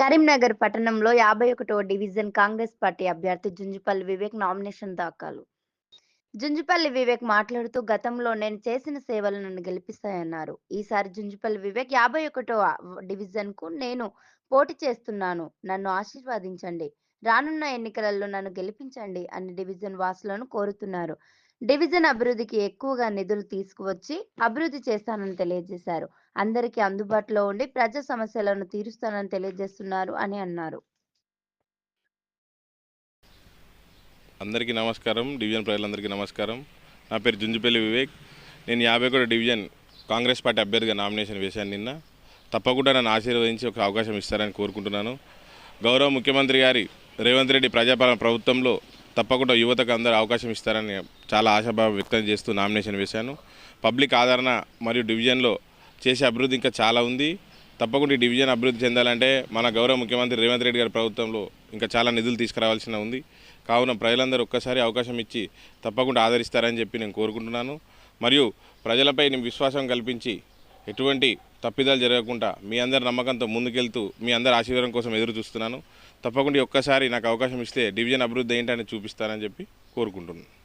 కరీంనగర్ పట్టణంలో యాభై ఒకటో డివిజన్ కాంగ్రెస్ పార్టీ అభ్యర్థి జుంజుపల్లి వివేక్ నామినేషన్ దాఖలు. జుంజుపల్లి వివేక్ మాట్లాడుతూ గతంలో నేను చేసిన సేవలు నన్ను గెలిపిస్తాయన్నారు. ఈసారి జుంజుపల్లి వివేక్ యాభై ఒకటో డివిజన్కు నేను పోటీ చేస్తున్నాను. నన్ను ఆశీర్వదించండి. రానున్న ఎన్నికలలో నన్ను గెలిపించండి అని డివిజన్ వాసులను కోరుతున్నారు. డివిజన్ అభివృద్ధికి ఎక్కువగా నిధులు తీసుకువచ్చి అభివృద్ధి చేస్తానని తెలియజేశారు. అందరికీ అందుబాటులో ఉండి ప్రజా సమస్యలను తీరుస్తానని తెలియజేస్తున్నారు అని అన్నారు. అందరికీ నమస్కారం. డివిజన్ ప్రజలందరికీ నమస్కారం. నా పేరు జుంజుపల్లి వివేక్. నేను యాభై ఒకటి డివిజన్ కాంగ్రెస్ పార్టీ అభ్యర్థిగా నామినేషన్ వేశాను నిన్న. తప్పకుండా నన్ను ఆశీర్వదించి ఒక అవకాశం ఇస్తారని కోరుకుంటున్నాను. గౌరవ ముఖ్యమంత్రి గారి రేవంత్ రెడ్డి ప్రజాపాలన ప్రభుత్వంలో తప్పకుండా యువతకు అందరూ అవకాశం ఇస్తారని చాలా ఆశాభావం వ్యక్తం చేస్తూ నామినేషన్ వేశాను. పబ్లిక్ ఆదరణ మరియు డివిజన్లో చేసే అభివృద్ధి ఇంకా చాలా ఉంది. తప్పకుండా ఈ డివిజన్ అభివృద్ధి చెందాలంటే మన గౌరవ ముఖ్యమంత్రి రేవంత్ రెడ్డి గారి ప్రభుత్వంలో ఇంకా చాలా నిధులు తీసుకురావాల్సిన ఉంది. కావున ప్రజలందరూ ఒక్కసారి అవకాశం ఇచ్చి తప్పకుండా ఆదరిస్తారని చెప్పి నేను కోరుకుంటున్నాను. మరియు ప్రజలపై నేను విశ్వాసం కల్పించి ఎటువంటి తప్పిదాలు జరగకుండా మీ అందరి నమ్మకంతో ముందుకెళ్తూ మీ అందరి ఆశీర్వాదం కోసం ఎదురు చూస్తున్నాను. తప్పకుండా ఒక్కసారి నాకు అవకాశం ఇస్తే డివిజన్ అభివృద్ధి ఏంటని చూపిస్తానని చెప్పి కోరుకుంటున్నాను.